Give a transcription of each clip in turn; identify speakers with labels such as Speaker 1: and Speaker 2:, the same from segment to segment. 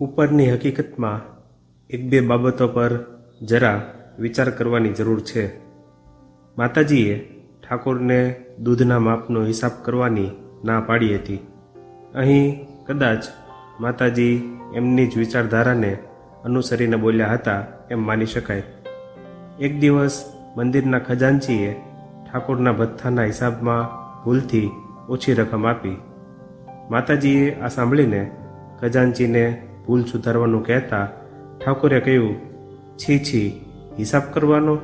Speaker 1: ઉપરની હકીકતમાં એક બે બાબતો પર જરા વિચાર કરવાની જરૂર છે. માતાજીએ ઠાકોરને દૂધના માપનો હિસાબ કરવાની ના પાડી હતી. અહીં કદાચ માતાજી એમની જ વિચારધારાને અનુસરીને બોલ્યા હતા એમ માની શકાય. એક દિવસ મંદિરના ખજાનચીએ ઠાકોરના ભથ્થાના હિસાબમાં ભૂલથી ઓછી રકમ આપી. માતાજીએ આ સાંભળીને ખજાનચીને ભૂલ સુધારવાનું કહેતા ઠાકોરે કહ્યું, છી છી, હિસાબ કરવાનો?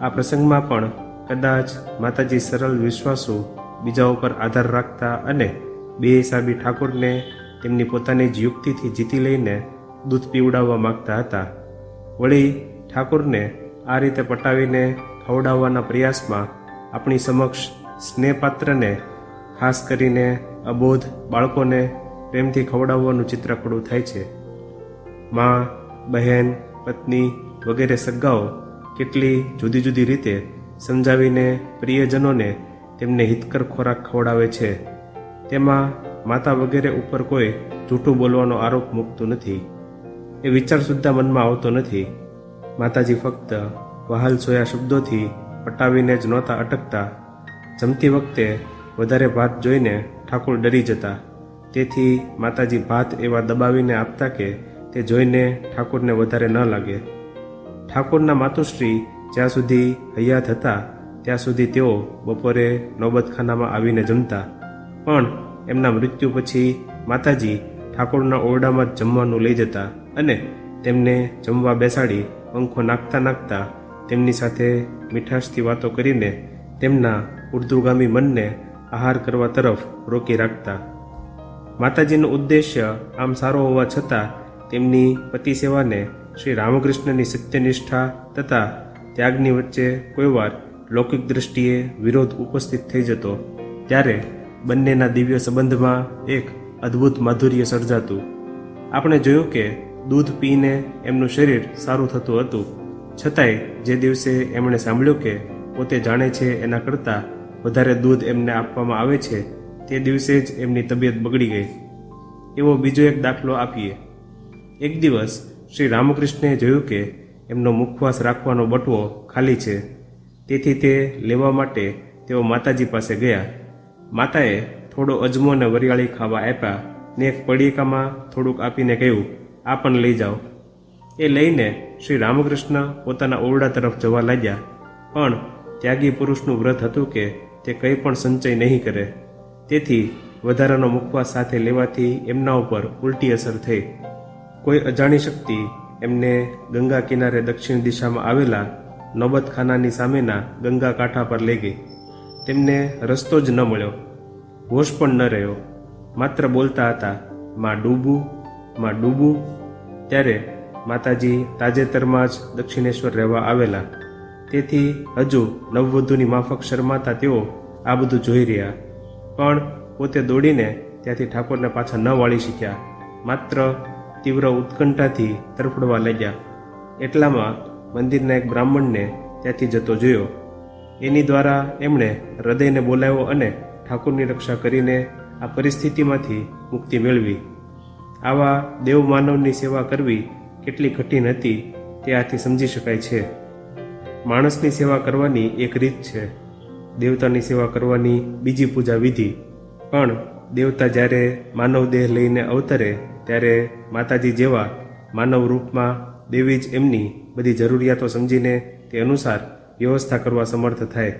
Speaker 1: આ પ્રસંગમાં પણ કદાચ માતાજી સરળ વિશ્વાસો બીજા ઉપર આધાર રાખતા અને બે હિસાબી ઠાકોરને તેમની પોતાની જ યુક્તિથી જીતી લઈને દૂધ પીવડાવવા માંગતા હતા. વળી ઠાકોરને આ રીતે પટાવીને ખવડાવવાના પ્રયાસમાં આપણી સમક્ષ સ્નેહપાત્રને ખાસ કરીને અબોધ બાળકોને પ્રેમથી ખવડાવવાનું ચિત્ર ખડું થાય છે. માં, બહેન, પત્ની વગેરે સગાઓ કેટલી જુદી જુદી રીતે સમજાવીને પ્રિયજનોને તેમને હિતકર ખોરાક ખવડાવે છે. તેમાં માતા વગેરે ઉપર કોઈ જૂઠું બોલવાનો આરોપ મૂકતું નથી. એ વિચાર સુદ્ધા મનમાં આવતો નથી. માતાજી ફક્ત વહાલ સોયા શબ્દોથી પટાવીને જ નહોતા અટકતા. જમતી વખતે વધારે ભાત જોઈને ઠાકોર ડરી જતા. તેથી માતાજી ભાત એવા દબાવીને આપતા કે તે જોઈને ઠાકોરને વધારે ન લાગે. ઠાકોરના માતુશ્રી જ્યાં સુધી હયાત હતા, ત્યાં સુધી તેઓ બપોરે નોબતખાનામાં આવીને જમતા. પણ એમના મૃત્યુ પછી માતાજી ઠાકોરના ઓરડામાં જ જમવાનું લઈ જતા અને તેમને જમવા બેસાડી પંખો નાખતા નાખતા તેમની સાથે મીઠાશથી વાતો કરીને તેમના ઉર્દુગામી મનને આહાર કરવા તરફ રોકી રાખતા. માતાજીનો ઉદ્દેશ્ય આમ સારો હોવા છતાં તેમની પતિ સેવાને શ્રી રામકૃષ્ણની સત્યનિષ્ઠા તથા ત્યાગની વચ્ચે કોઈવાર લૌકિક દૃષ્ટિએ વિરોધ ઉપસ્થિત થઈ જતો, ત્યારે બંનેના દિવ્ય સંબંધમાં એક અદ્ભુત માધુર્ય સર્જાતું. આપણે જોયું કે દૂધ પીને એમનું શરીર સારું થતું હતું. છતાંય જે દિવસે એમણે સાંભળ્યું કે પોતે જાણે છે એના કરતાં વધારે દૂધ એમને આપવામાં આવે છે તે દિવસે જ એમની તબિયત બગડી ગઈ. એવો બીજો એક દાખલો આપીએ. એક દિવસ શ્રી રામકૃષ્ણે જોયું કે એમનો મુખવાસ રાખવાનો બટવો ખાલી છે. તેથી તે લેવા માટે તેઓ માતાજી પાસે ગયા. માતાએ થોડો અજમો અને વરિયાળી ખાવા આપ્યા ને એક પડીકામાં થોડુંક આપીને કહ્યું, આ પણ લઈ જાઓ. એ લઈને શ્રી રામકૃષ્ણ પોતાના ઓરડા તરફ જવા લાગ્યા. પણ ત્યાગી પુરુષનું વ્રત હતું કે તે કંઈ પણ સંચય નહીં કરે. તેથી વધારાનો મુખવાસ સાથે લેવાથી એમના ઉપર ઉલટી અસર થઈ. કોઈ અજાણી શક્તિ એમને ગંગા કિનારે દક્ષિણ દિશામાં આવેલા નોબતખાનાની સામેના ગંગા કાંઠા પર લઈ ગઈ. તેમને રસ્તો જ ન મળ્યો. હોશ પણ ન રહ્યો. માત્ર બોલતા હતા, માં ડૂબું માં ડૂબું. ત્યારે માતાજી તાજેતરમાં જ દક્ષિણેશ્વર રહેવા આવેલા. તેથી હજુ નવવધુની માફક શરમાતા તેઓ આ બધું જોઈ રહ્યા. પણ પોતે દોડીને ત્યાંથી ઠાકોરને પાછા ન વાળી શીખ્યા. માત્ર તીવ્ર ઉત્કંઠાથી તરફડવા લાગ્યા. એટલામાં મંદિરના એક બ્રાહ્મણને ત્યાંથી જતો જોયો. એની દ્વારા એમણે હૃદયને બોલાવ્યો અને ઠાકોરની રક્ષા કરીને આ પરિસ્થિતિમાંથી મુક્તિ મેળવી. આવા દેવ માનવની સેવા કરવી કેટલી કઠિન હતી તે આથી સમજી શકાય છે. માણસની સેવા કરવાની એક રીત છે. દેવતાની સેવા કરવાની બીજી પૂજા વિધિ. પણ દેવતા જ્યારે માનવ દેહ લઈને અવતરે, ત્યારે માતાજી જેવા માનવ રૂપમાં દેવી જ એમની બધી જરૂરિયાતો સમજીને તે અનુસાર વ્યવસ્થા કરવા સમર્થ થાય.